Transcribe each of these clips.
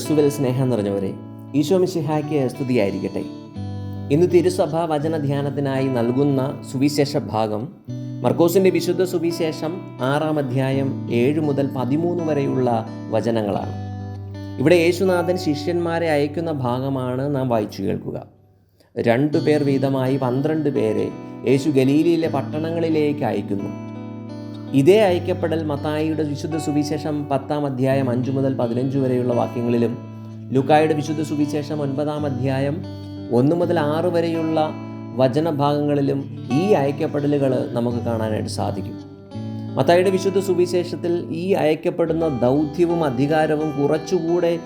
ക്രിസ്തുവിൽ സ്നേഹം നിറഞ്ഞവരെ ഈശോ മിശിഹായ്ക്ക് സ്തുതിയായിരിക്കട്ടെ. ഇന്ന് തിരുസഭ വചന ധ്യാനത്തിനായി നൽകുന്ന സുവിശേഷ ഭാഗം മർക്കോസിന്റെ വിശുദ്ധ സുവിശേഷം ആറാം അധ്യായം ഏഴ് മുതൽ പതിമൂന്ന് വരെയുള്ള വചനങ്ങളാണ്. ഇവിടെ യേശുനാഥൻ ശിഷ്യന്മാരെ അയക്കുന്ന ഭാഗമാണ് നാം വായിച്ചു കേൾക്കുക. രണ്ടു പേർ വീതമായി പന്ത്രണ്ട് പേരെ യേശു ഗലീലിയിലെ പട്ടണങ്ങളിലേക്ക് അയക്കുന്നു. ഇതേ അയക്കപ്പെടൽ മത്തായിയുടെ വിശുദ്ധ സുവിശേഷം പത്താം അധ്യായം അഞ്ചു മുതൽ പതിനഞ്ച് വരെയുള്ള വാക്യങ്ങളിലും ലുക്കായുടെ വിശുദ്ധ സുവിശേഷം ഒൻപതാം അധ്യായം ഒന്ന് മുതൽ ആറ് വരെയുള്ള വചനഭാഗങ്ങളിലും ഈ അയക്കപ്പെടലുകൾ നമുക്ക് കാണാനായിട്ട് സാധിക്കും. മത്തായിയുടെ വിശുദ്ധ സുവിശേഷത്തിൽ ഈ അയക്കപ്പെടുന്ന ദൗത്യവും അധികാരവും കുറച്ചുകൂടെ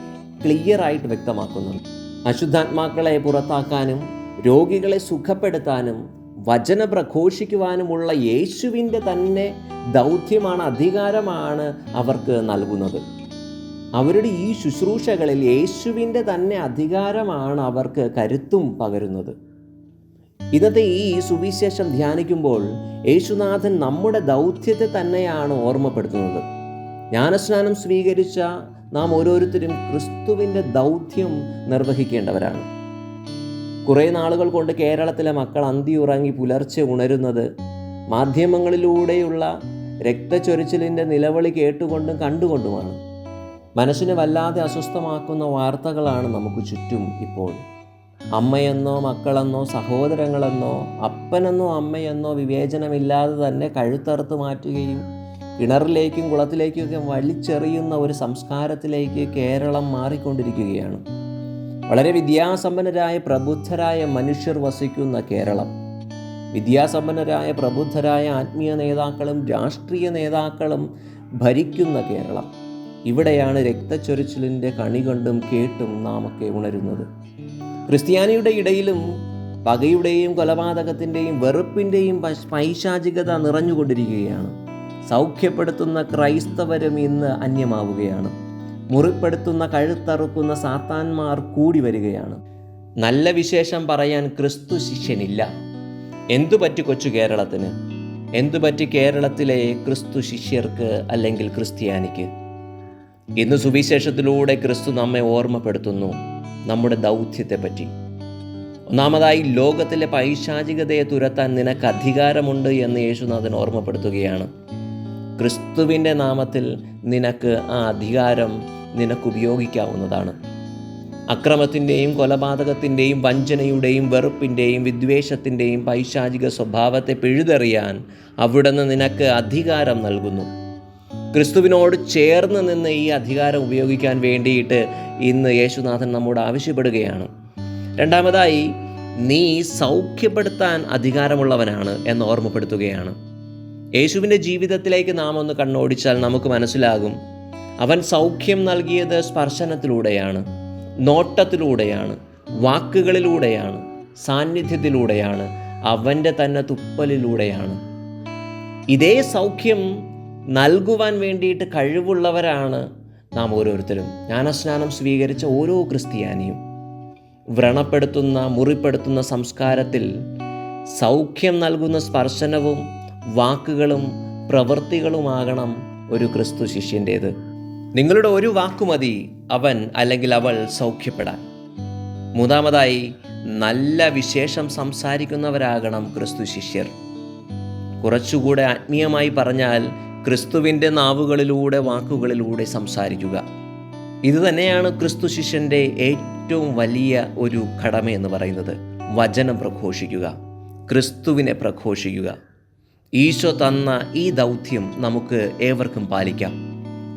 ക്ലിയറായിട്ട് വ്യക്തമാക്കുന്നുണ്ട്. അശുദ്ധാത്മാക്കളെ പുറത്താക്കാനും രോഗികളെ സുഖപ്പെടുത്താനും വചന പ്രഘോഷിക്കുവാനുമുള്ള യേശുവിന്റെ തന്നെ ദൗത്യമാണ് അധികാരമാണ് അവർക്ക് നൽകുന്നത്. അവരുടെ ഈ ശുശ്രൂഷകളിൽ യേശുവിന്റെ തന്നെ അധികാരമാണ് അവർക്ക് കരുത്തും പകരുന്നത്. ഇന്നത്തെ ഈ സുവിശേഷം ധ്യാനിക്കുമ്പോൾ യേശുനാഥൻ നമ്മുടെ ദൗത്യത്തെ തന്നെയാണ് ഓർമ്മപ്പെടുത്തുന്നത്. ജ്ഞാനസ്നാനം സ്വീകരിച്ച നാം ഓരോരുത്തരും ക്രിസ്തുവിന്റെ ദൗത്യം നിർവഹിക്കേണ്ടവരാണ്. കുറേ നാളുകൾ കൊണ്ട് കേരളത്തിലെ മക്കൾ അന്തി ഉറങ്ങി പുലർച്ചെ ഉണരുന്നത് മാധ്യമങ്ങളിലൂടെയുള്ള രക്തച്ചൊരിച്ചിലിന്റെ നിലവിളി കേട്ടുകൊണ്ടും കണ്ടുകൊണ്ടുമാണ്. മനസ്സിനെ വല്ലാതെ അസ്വസ്ഥമാക്കുന്ന വാർത്തകളാണ് നമുക്ക് ചുറ്റും ഇപ്പോൾ. അമ്മയെന്നോ മക്കളെന്നോ സഹോദരങ്ങളെന്നോ അപ്പനെന്നോ അമ്മയെന്നോ വിവേചനമില്ലാതെ തന്നെ കഴുത്തറുത്ത് മാറ്റുകയും കിണറിലേക്കും കുളത്തിലേക്കും ഒക്കെ വലിച്ചെറിയുന്ന ഒരു സംസ്കാരത്തിലേക്ക് കേരളം മാറിക്കൊണ്ടിരിക്കുകയാണ്. വളരെ വിദ്യാസമ്പന്നരായ പ്രബുദ്ധരായ മനുഷ്യർ വസിക്കുന്ന കേരളം. വിദ്യാസമ്പന്നരായ പ്രബുദ്ധരായ ആത്മീയ നേതാക്കളും രാഷ്ട്രീയ നേതാക്കളും ഭരിക്കുന്ന കേരളം. ഇവിടെയാണ് രക്തച്ചൊരിച്ചിലിന്റെ കണി കണ്ടും കേട്ടും നാമൊക്കെ ഉണരുന്നത്. ക്രിസ്ത്യാനിയുടെ ഇടയിലും പകയുടെയും കൊലപാതകത്തിന്റെയും വെറുപ്പിന്റെയും പൈശാചികത നിറഞ്ഞുകൊണ്ടിരിക്കുകയാണ്. സൗഖ്യപ്പെടുത്തുന്ന ക്രൈസ്തവരും ഇന്ന് അന്യമാവുകയാണ്. മുറിപ്പെടുത്തുന്ന കഴുത്തറുക്കുന്ന സാത്താന്മാർ കൂടി വരികയാണ്. നല്ല വിശേഷം പറയാൻ ക്രിസ്തു ശിഷ്യനില്ല. എന്തുപറ്റി കൊച്ചു കേരളത്തിന്? എന്തു പറ്റി കേരളത്തിലെ ക്രിസ്തു ശിഷ്യർക്ക് അല്ലെങ്കിൽ ക്രിസ്ത്യാനിക്ക്? ഇന്ന് സുവിശേഷത്തിലൂടെ ക്രിസ്തു നമ്മെ ഓർമ്മപ്പെടുത്തുന്നു നമ്മുടെ ദൗത്യത്തെ പറ്റി ഒന്നാമതായി ലോകത്തിലെ പൈശാചികതയെ തുരത്താൻ നിനക്ക് അധികാരമുണ്ട് എന്ന് യേശുനാഥൻ ഓർമ്മപ്പെടുത്തുകയാണ്. ക്രിസ്തുവിന്റെ നാമത്തിൽ നിനക്ക് ആ അധികാരം നിനക്ക് ഉപയോഗിക്കാവുന്നതാണ് അക്രമത്തിന്റെയും കൊലപാതകത്തിന്റെയും വഞ്ചനയുടെയും വെറുപ്പിന്റെയും വിദ്വേഷത്തിന്റെയും പൈശാചിക സ്വഭാവത്തെ പിഴുതെറിയാൻ അവിടുന്ന് നിനക്ക് അധികാരം നൽകുന്നു. ക്രിസ്തുവിനോട് ചേർന്ന് നിന്ന് ഈ അധികാരം ഉപയോഗിക്കാൻ വേണ്ടിയിട്ട് ഇന്ന് യേശുനാഥൻ നമ്മോട് ആവശ്യപ്പെടുകയാണ്. രണ്ടാമതായി നീ സൗഖ്യപ്പെടുത്താൻ അധികാരമുള്ളവനാണ് എന്ന് ഓർമ്മപ്പെടുത്തുകയാണ്. യേശുവിന്റെ ജീവിതത്തിലേക്ക് നാം ഒന്ന് കണ്ണോടിച്ചാൽ നമുക്ക് മനസ്സിലാകും. അവൻ സൗഖ്യം നൽകിയത് സ്പർശനത്തിലൂടെയാണ് നോട്ടത്തിലൂടെയാണ് വാക്കുകളിലൂടെയാണ് സാന്നിധ്യത്തിലൂടെയാണ് അവന്റെ തന്നെ തുപ്പലിലൂടെയാണ്. ഇതേ സൗഖ്യം നൽകുവാൻ വേണ്ടിയിട്ട് കഴിവുള്ളവരാണ് നാം ഓരോരുത്തരും. ജ്ഞാനസ്നാനം സ്വീകരിച്ച ഓരോ ക്രിസ്ത്യാനിയും വ്രണപ്പെടുത്തുന്ന മുറിപ്പെടുത്തുന്ന സംസ്കാരത്തിൽ സൗഖ്യം നൽകുന്ന സ്പർശനവും വാക്കുകളും പ്രവൃത്തികളുമാകണം ഒരു ക്രിസ്തു ശിഷ്യന്റേത്. നിങ്ങളുടെ ഒരു വാക്കുമതി അവൻ അല്ലെങ്കിൽ അവൾ സൗഖ്യപ്പെടാൻ. മൂന്നാമതായി നല്ല വിശേഷം സംസാരിക്കുന്നവരാകണം ക്രിസ്തു ശിഷ്യർ. കുറച്ചുകൂടെ ആത്മീയമായി പറഞ്ഞാൽ ക്രിസ്തുവിന്റെ നാവുകളിലൂടെ വാക്കുകളിലൂടെ സംസാരിക്കുക. ഇത് തന്നെയാണ് ക്രിസ്തു ശിഷ്യന്റെ ഏറ്റവും വലിയ ഒരു കടമ എന്ന് പറയുന്നത്. വചനം പ്രഘോഷിക്കുക. ക്രിസ്തുവിനെ പ്രഘോഷിക്കുക. ഈശോ തന്ന ഈ ദൗത്യം നമുക്ക് ഏവർക്കും പാലിക്കാം.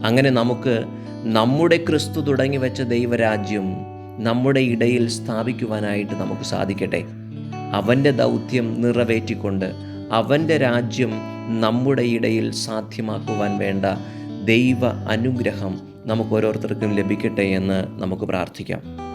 അങ്ങനെ നമുക്ക് നമ്മുടെ ക്രിസ്തു തുടങ്ങി വെച്ച ദൈവരാജ്യം നമ്മുടെ ഇടയിൽ സ്ഥാപിക്കുവാനായിട്ട് നമുക്ക് സാധിക്കട്ടെ. അവന്റെ ദൗത്യം നിറവേറ്റിക്കൊണ്ട് അവന്റെ രാജ്യം നമ്മുടെ ഇടയിൽ സാധ്യമാക്കുവാൻ വേണ്ട ദൈവ അനുഗ്രഹം നമുക്ക് ഓരോരുത്തർക്കും ലഭിക്കട്ടെ എന്ന് നമുക്ക് പ്രാർത്ഥിക്കാം.